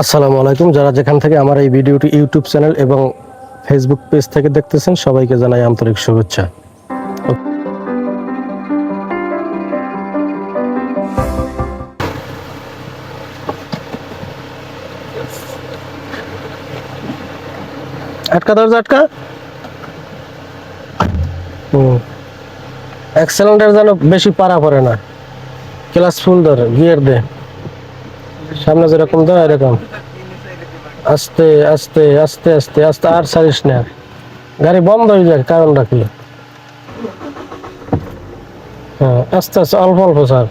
আসসালামু আলাইকুম। যারা যেখান থেকে আমার এই ভিডিওটি ইউটিউব চ্যানেল এবং ফেসবুক পেজ থেকে দেখতেছেন, সবাইকে জানাই আন্তরিক শুভেচ্ছা। আটকা, দরজা আটকা। হুম। এক্সেলেন্টার যেন বেশি পারা পড়ে না। ক্লাস ফুল ধরে গিয়ার দে। সামনে যেরকম দেয় এরকম। আস্তে আস্তে আস্তে আস্তে আস্তে, আর সারিস না। গাড়ি বন্ধ হয়ে যায় কারণ রাখি হ্যাঁ আস্তে আস্তে, অল্প অল্প স্যার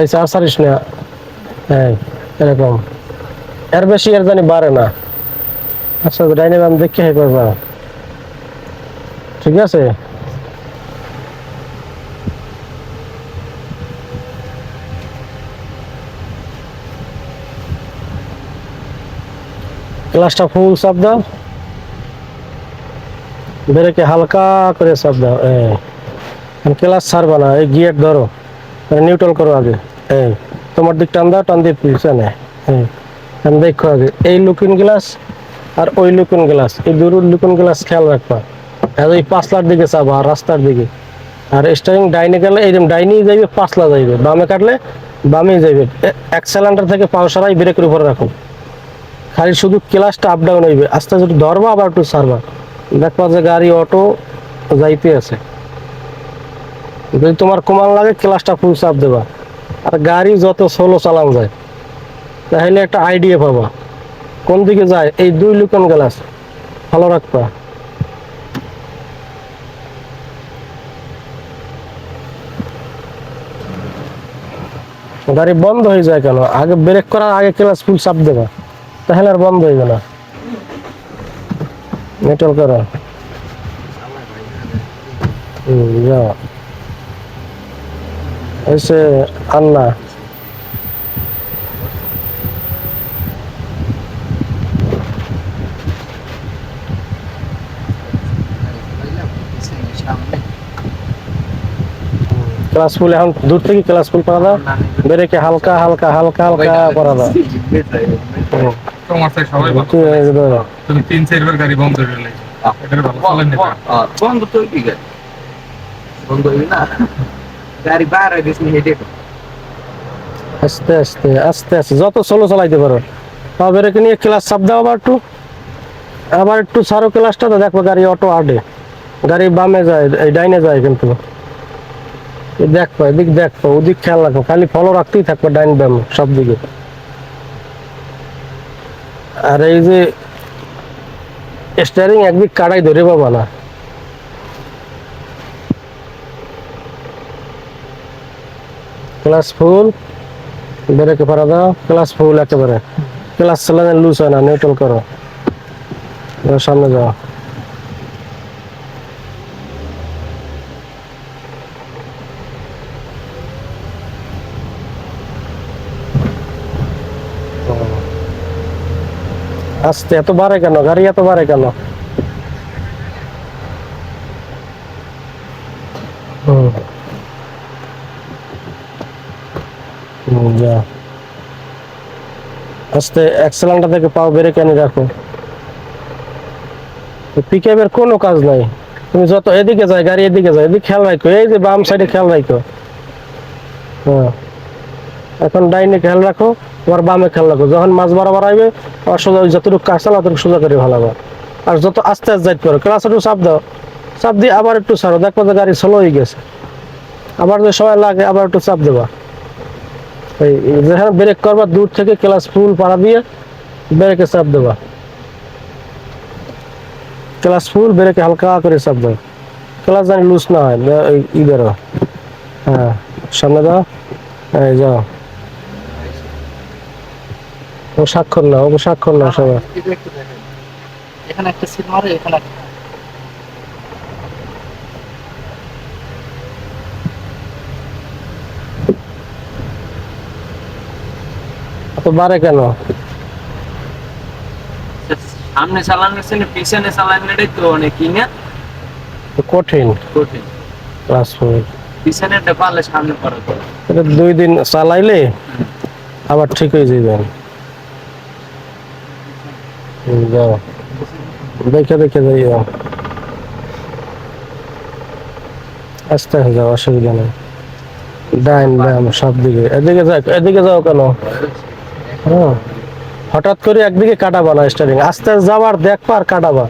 এই আর সারিস না। হ্যাঁ এরকম। এর বেশি এর জানি বাড়ে না। আচ্ছা ডাইনে দেখে হে করবা। ঠিক আছে? ক্লাসটা ফুল চাপ দাও। ব্রেকে হালকা করে চাপ দাও এই ক্লাস ছাড়বা না, এই গিয়ার ধরো। নিউট্রাল করো আগে এই তোমার দিক টান দাও টান দিয়ে পিছনে টান দেখো আগে, এই লুকিং গ্লাস আর ওই লুকিং গ্লাস, এই দুটো লুকিং গ্লাস খেয়াল রাখবা। আর ওই পাঁচলার দিকে চাবা রাস্তার দিকে। আর স্টারিং ডাইনে গেলে এইরকম ডাইনেই যাইবে পাঁচলা যাইবে। বামে কাটলে বামেই যাইবে। এক সিলিন্ডার থেকে পাও সারাই ব্রেকের উপরে রাখো। খালি শুধু ক্লাসটা আপ ডাউন হইবে। আস্তে আস্তে ধরবা, আবার একটু সারবা দেখবা যে গাড়ি অটো যাইতে আছে। যদি তোমার কমান লাগে ক্লাসটা ফুল চাপ দেবা। আর গাড়ি যত স্লো চালানো যায়, তাহলে একটা আইডিয়া পাবা। কোন দিকে যায়? এই দুই লুকন গ্লাস ভালো রাখবা। গাড়ি বন্ধ হয়ে যায় কেন? আগে ব্রেক করার আগে ক্লাস ফুল চাপ দেবা। তাহলে আর বন্ধ হইবে না। মেটল করো। এসে আন্না ক্লাস ফুল এখন দূর থেকে ক্লাস ফুল করা দাও ব্রেকে হালকা হালকা হালকা হালকা করা দাও। তোমার সাথে সবাই ভালো। একটু এই যে ধরো। তুমি তিন চারবার গাড়ি বন্ধ করে দিলে এটার ভালো চালান নিতে বন্ধ তো কি গাড়ি? বন্ধ হইবে না? গাড়ি বার হয়ে গেছে হেঁটে আস্তে আস্তে আস্তে আস্তে যত স্লো চালাইতে পারো। তবে নিয়ে ক্লাস চাপ দাও আবার একটু। আবার একটু সারো ক্লাসটা তো দেখো গাড়ি অটো আডে গাড়ি বামে যায় এই ডাইনে যায় কিন্তু। এই দেখো এদিক দেখো ওদিক খেয়াল রাখো। খালি ফলো রাখতেই থাকবে ডাইন বাম সব দিকে আর এই যে স্টারিং একদিক কাটাই ধরে পাবা না। ক্লাস ফুল ব্রেকে পারা দাও ক্লাস ফুল একেবারে। ক্লাস চালানো লুজ হয় না নিউট্রাল করো। সামনে যাও। আস্তে, এত বাড়ে কেন? গাড়ি এত বাড়ে কেন? আস্তে অ্যাক্সেলেন্টার থেকে পাও বেড়ে কেন রাখো। পিক আপের কোনো কাজ নাই। তুমি যত এদিকে যায় গাড়ি এদিকে যায় এদিকে খেয়াল রাখো, এই যে বাম সাইডে খেয়াল রাখো। হ্যাঁ। এখন ডাইনে খেয়াল রাখো, তোমার বামে খেয়াল রাখো। যখন মাছ বরাবর আইবে সোজা যতটুকু কাজ চালা অতটুকু সোজা করে ভালো আর যত আস্তে আস্তে যাইতে পারো, ক্লাস একটু চাপ দাও। চাপ দিয়ে আবার একটু ছাড়ো দেখো যে গাড়ি স্লো হয়ে গেছে। আবার যে সময় লাগে, আবার একটু চাপ দেবা। এই যেখানে ব্রেক করবা, দূর থেকে ক্লাস ফুল পাড়া দিয়ে ব্রেকে চাপ দেবা। ক্লাস ফুল ব্রেকে হালকা করে চাপ দাও। ক্লাস জানি লুজ না হয় ই বেরো। হ্যাঁ সামনে দাও। এই যাও। ও স্বাক্ষর না ও স্বাক্ষর না সবাই। এখানে একটা মারে এখানে একটা তো বাড়ে কেন? সামনে চালানোর চেয়ে পিছনে চালানোটাই তো অনেক কি তো কঠিন। কঠিন। পিছনেরটা পারলে সামনে এটা দুই দিন চালাইলে আবার ঠিক হয়ে যাবেন যাও দেখে দেখে যাইও আস্তে আস্তে যাও অসুবিধা নেই ডাইন বাম সব দিকে এদিকে যাও এদিকে যাও কেন? হ্যাঁ হঠাৎ করে একদিকে কাটাবা না স্টারিং আস্তে যাবার দেখবা আর কাটাবা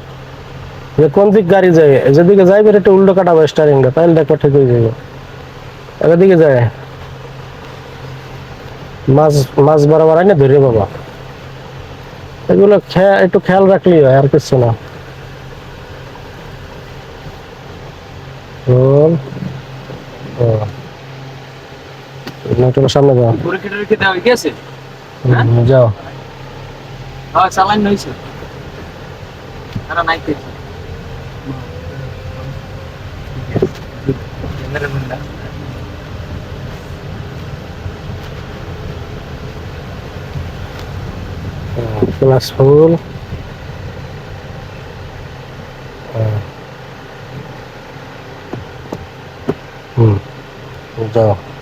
যে কোন দিক গাড়ি যায়, যেদিকে যাইবে একটু উল্টো কাটাবা স্টারিংটা তাহলে দেখবা ঠিক হয়ে যাবে। একদিকে যায়। মাছ মাছ বরাবর আইনে ধরে বাবা। এগুলো একটু খেয়াল রাখলেই হয় আর কিছু না। রোল সামনে যাও। গেছে? যাও। হ্যাঁ চালান হয়েছে। তারা নাই খেয়েছে ক্লাস ফুল হুম যাও স্যার ওই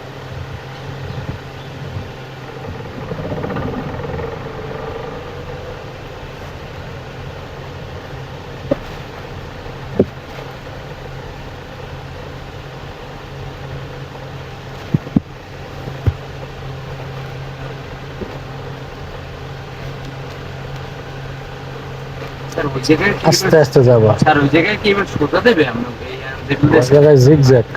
আস্তে আস্তে যাবা। ওই জায়গায় কি এবার সোজা দেবে? আমরা জায়গায় জিগজ্যাগ